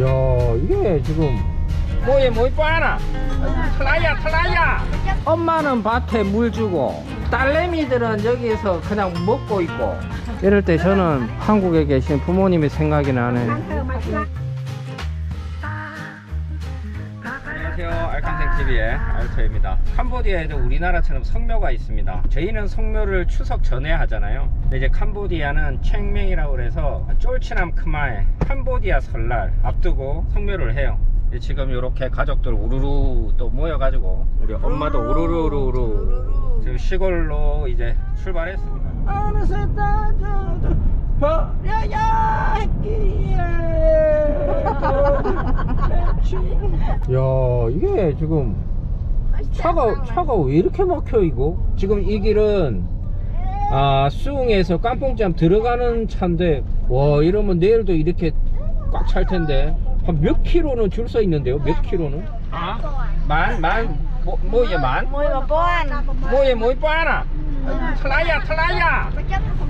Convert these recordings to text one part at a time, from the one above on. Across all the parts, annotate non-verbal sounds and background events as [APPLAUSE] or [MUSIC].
야 이게 지금 뭐에 뭐 이뻐 하나? 탈라야 탈라야. 엄마는 밭에 물 주고 딸내미들은 여기서 그냥 먹고 있고. 이럴 때 저는 한국에 계신 부모님이 생각이 나네 안녕하세요. 알칸생TV의 알토입니다. 캄보디아에도 우리나라처럼 성묘가 있습니다. 저희는 성묘를 추석 전에 하잖아요. 근데 이제 캄보디아는 챙맹이라고 그래서 쫄치남 크마에 캄보디아 설날 앞두고 성묘를 해요. 지금 이렇게 가족들 우르르 또 모여가지고 우리 엄마도 우르르르르 지금 시골로 이제 출발했습니다 버려야 [LAUGHS] 야 이게 지금 차가 차가 왜 이렇게 막혀 이거? 지금 이 길은 아 수웅에서 깜뽕점 들어가는 차인데 와 이러면 내일도 이렇게 꽉 찰 텐데. 한 몇 킬로는 줄 서 있는데요? 몇 킬로는? 아만만 뭐, 뭐예 만? Mười một con 뭐예 뭐 ថ្លៃអាថ្លៃអា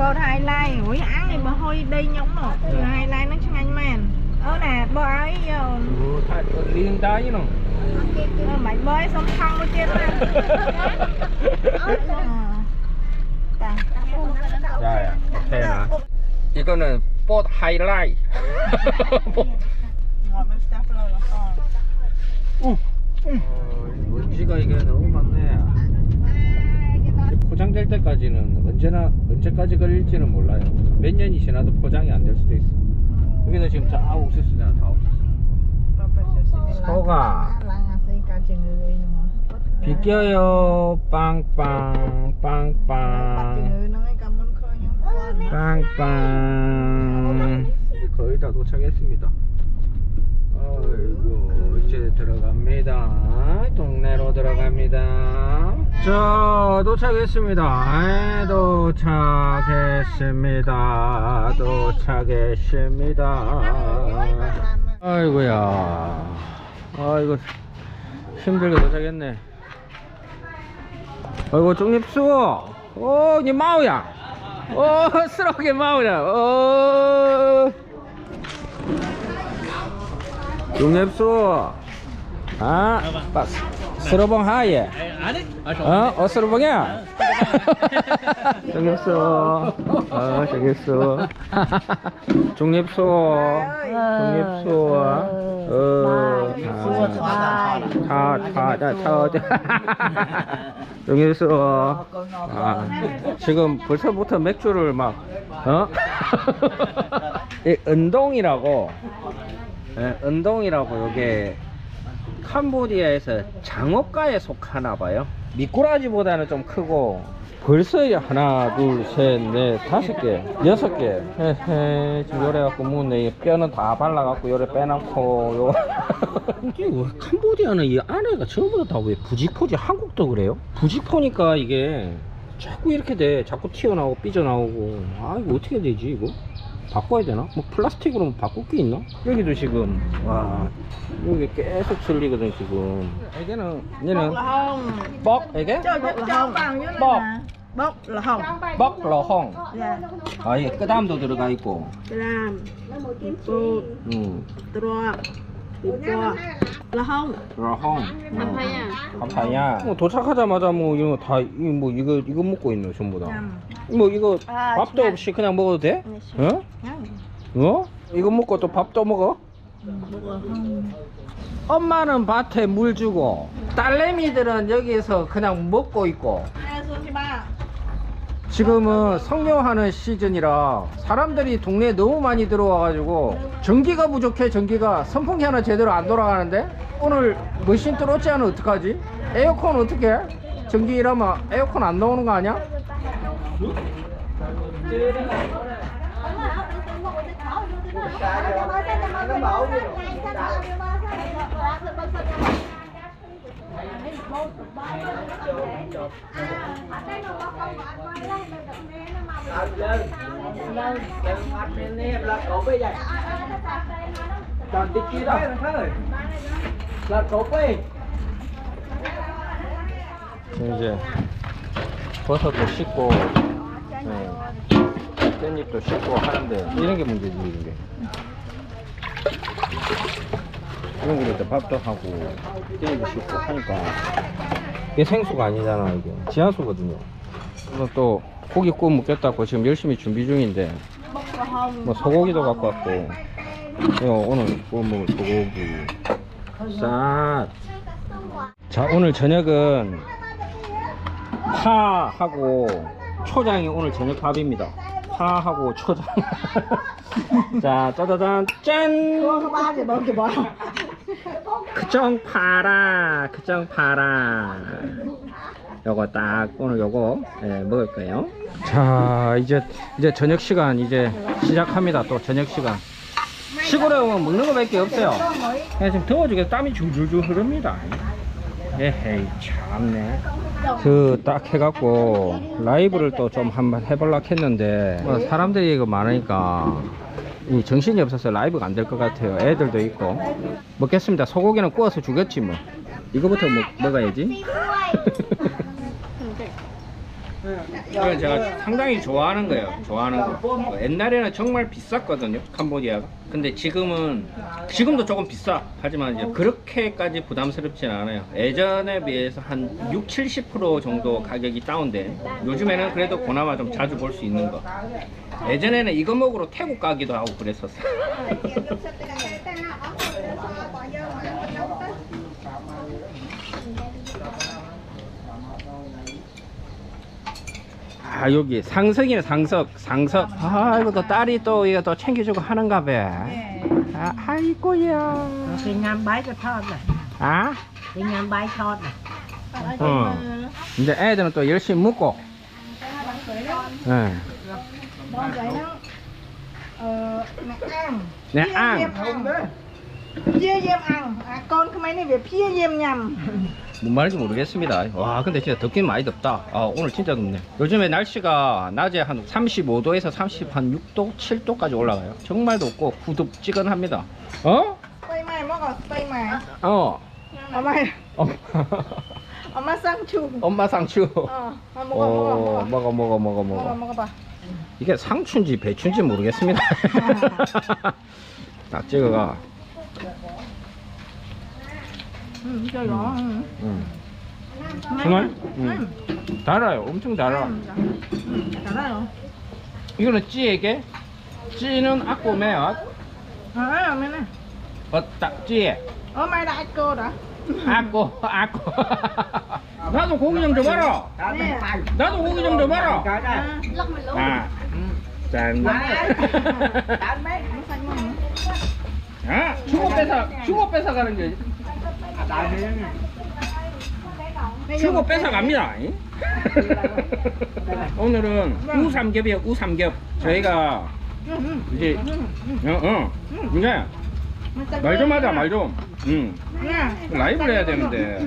បោតហាយឡៃរួយអាំងឯងបើហុយដីខ្ញុំនោះហាយឡៃហ្នឹងឆ្ងាញ់មែនអូណាបោឲ្យយោអូថាលៀងដៃនោះអឺមិនបើសុំថងមួយទៀតណាតាចាអូខេណាอีกคนนึงปอดไฮไลท์ 때까지는 언제나 언제까지 걸릴지는 몰라요. 몇 년이 지나도 포장이 안 될 수도 있어. 여기도 지금 다 옥수수잖아 다 옥수수. 소가. 비껴요. 빵빵 빵빵. 빵빵. 거의 다 도착했습니다. 아이고 이제 들어갑니다. 동네로 들어갑니다. 자 도착했습니다. 에, 도착했습니다. 도착했습니다. 아이고야. 아이고 힘들게 도착했네. 아이고 쪽립수 오, 니 마우야. [LAUGHS] 오, 쓰러게 마우야. 오. 중립수 아, 빠- 스러봉 하예. 어? 어 스러봉이야? 중립수 [LAUGHS] [LAUGHS] 어 중립수 중립수 중립수 어. 차차차 중립수 아, 지금 벌써부터 맥주를 막 어? [LAUGHS] 이 은동이라고 예, 은동이라고 요게 캄보디아에서 장어가에 속하나 봐요. 미꾸라지보다는 좀 크고 벌써 하나 둘셋넷 다섯 개 여섯 개. 헤헤 지금 요래 갖고 뭐네 뼈는 다 발라 갖고 요래 빼놓고 요. [LAUGHS] 이게 왜 캄보디아는 이 안에가 전부 다왜 부직포지? 한국도 그래요? 부직포니까 이게 자꾸 이렇게 돼. 자꾸 튀어나오고 삐져나오고. 아 이거 어떻게 되지 이거 바꿔야 되나? 뭐 플라스틱으로 바꿀 게 있나? 여기도 지금 와 여기 계속 틀리거든 지금. 애게는 얘는? 뻑 vào như Bọc. này nè Bốc là hồng 뻑 Dạ 아 이게 끄담도 들어가 있고. Làm Phụ 음 Là hồng 러헝 감사야 뭐 도착하자마자 뭐 이거 다 뭐 이거 이거 먹고 있네 전부 다 뭐 이거 아, 밥도 진짜. 없이 그냥 먹어도 돼? 네, 어? 어? 이거 먹고 또 밥도 먹어? 엄마는 밭에 물 주고 딸내미들은 여기서 그냥 먹고 있고 chị ba 지금은 성묘하는 시즌이라 사람들이 동네에 너무 많이 들어와가지고 전기가 부족해 전기가 선풍기 하나 제대로 안 돌아가는데 오늘 머신 뚫었지 않으면 어떡하지? 에어컨 어떻게 해? 전기 일하면 에어컨 안 나오는 거 아니야? 이제 버섯도 씻고 네. 깻잎도 씻고 하는데 이런 게 문제지 이런 게 이런 거 일단 밥도 하고 깻잎도 씻고 하니까 이게 생수가 아니잖아 이게 지하수거든요 그래서 또 고기 구워 먹겠다고 지금 열심히 준비 중인데 뭐 소고기도 갖고 왔고 이거 오늘 구워 먹을 소고기 싹. 자 오늘 저녁은 파하고 초장이 오늘 저녁 밥입니다. 파하고 초장. [LAUGHS] 자 짜자잔 짠. 그정 파라 그정 파라. 요거 딱 오늘 요거 예, 먹을 거예요. 자 이제 이제 저녁 시간 이제 시작합니다. 또 저녁 시간. 시골에 오면 먹는 거밖에 없어요. 그냥 지금 더워 죽겠어 땀이 줄줄줄 흐릅니다. 에헤이 참네. 그 딱 해갖고 라이브를 또 좀 한번 해볼라 했는데 뭐 사람들이 이거 많으니까 이 정신이 없어서 라이브가 안 될 것 같아요. 애들도 있고 먹겠습니다. 소고기는 구워서 주겠지 뭐. 이거부터 먹, 먹어야지. [LAUGHS] 이건 제가 상당히 좋아하는 거예요. 좋아하는 거. 뭐 옛날에는 정말 비쌌거든요. 캄보디아가. 근데 지금은 지금도 조금 비싸. 하지만 이제 그렇게까지 부담스럽진 않아요. 예전에 비해서 한 6, 70% 정도 가격이 다운돼. 요즘에는 그래도 그나마 좀 자주 볼 수 있는 거. 예전에는 이거 먹으러 태국 가기도 하고 그랬었어. [LAUGHS] 아 여기 상석이네 상석 상석 아 이거 또 딸이 또 이거 또 챙겨주고 하는가 봐아 아이고야 Thì nhằm bái cái thọt này 아 bái thọt này 어. 이제 애들은 또 열심히 예. Ăn 네, Chia ăn. chia diêm ăn con cái máy này về chia diêm nhầm 뭔 말인지 모르겠습니다. 와, 근데 진짜 덥긴 많이 덥다. 아, 오늘 진짜 덥네. 요즘에 날씨가 낮에 한 35도에서 36도, 7도까지 올라가요. 정말 덥고 후덥지근합니다. 어? rồi tay mày 어. 엄마, 엄마 [LAUGHS] 상추. ờ, 먹어 먹어 어, 먹어 먹어, 먹어, 먹어, 먹어 먹어. 먹어봐 이게 상추인지 배추인지 모르겠습니다. [LAUGHS] 딱 찍어가. Chơi rõ ừ. 응. 정말? 응. 달아요. 엄청 달아. cả đó rồi 이거는 찌에게? 찌는 악고매야. à mày nè 어, 딱 찌에. cô đã 악고, 악고. 나도 고기 좀 줘봐라. nè 나도 고기 좀 줘봐라. 아, 짠. Mà. 아, [LAUGHS] 주고 뺏어, 주고 뺏어 가는 게. 주고 뺏어 갑니다. 오늘은 우삼겹이에요, 우삼겹. 저희가. 이제, 어, 어, 이제 Mày xanh 말좀 lên 하자, nè. 말 좀. 응. 라이브를 해야 되는데.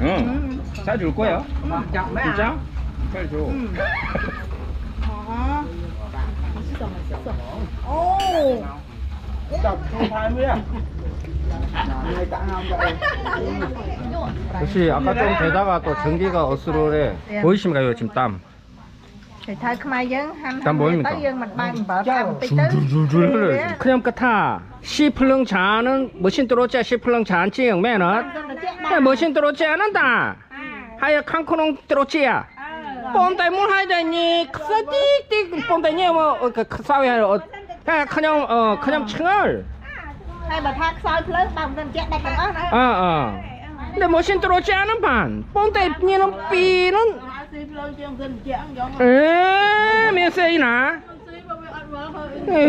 응. 싸줄 거야? 진짜? 빨리 줘. Ừ. Đó. Ồ. 역시 아까 좀 되다가 또 전기가 어스로래. 보이십니까, 이거 지금 땀. Tí tứ. 줄줄줄 흘러요. 지금. 그냥 끝아. 시플렁 자는 머신 들어오지 시플렁 잔 찌영 매너. 야, 머신 들어오지 않는다. 하여 칸코농 들어오지야. 뽐따이 물 하야 되니 크사띡띡 뽐따이 뭐그 하여 어 야, 그냥 어 그냥 청을 ហើយបើថាខ្សោយភ្លើងបើមិនទាន់ជែកដាច់ទាំងអស់អើអើតែមកសិនត្រូចានឹងបានប៉ុន្តែញៀននឹងពីនឹងអេមានសេណាអេ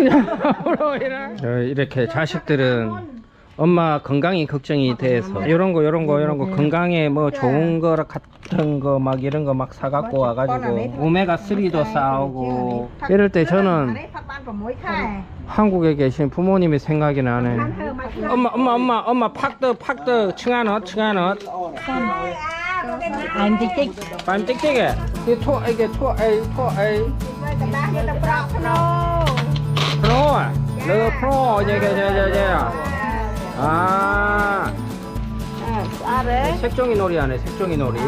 រកឆាសិកទៅរឿង 엄마 건강이 걱정이 돼서. 이런 거 이런 거 이런 거. 건강에 뭐 좋은 거 같은 거 막 이런 거 막 사갖고 와가지고 오메가 3도 싸우고. 이럴 때 저는 khai 한국에 계신 부모님이 생각이 나네 엄마 엄마 엄마 엄마 팍더 팍더. 층하넛 층하넛 tích 밤 땡땡해. 이게 토 이게 토 에이 토 에이. nó 프로. 르 프로. 이제 이제 이제 아. à đấy 색종이 놀이 하네 색종이 놀이.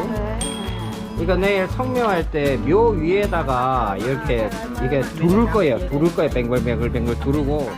이거 내일 성묘할 때 묘 위에다가 이렇게 이게 두를 거예요. 두를 거예요. 뱅글뱅글 뱅글 두르고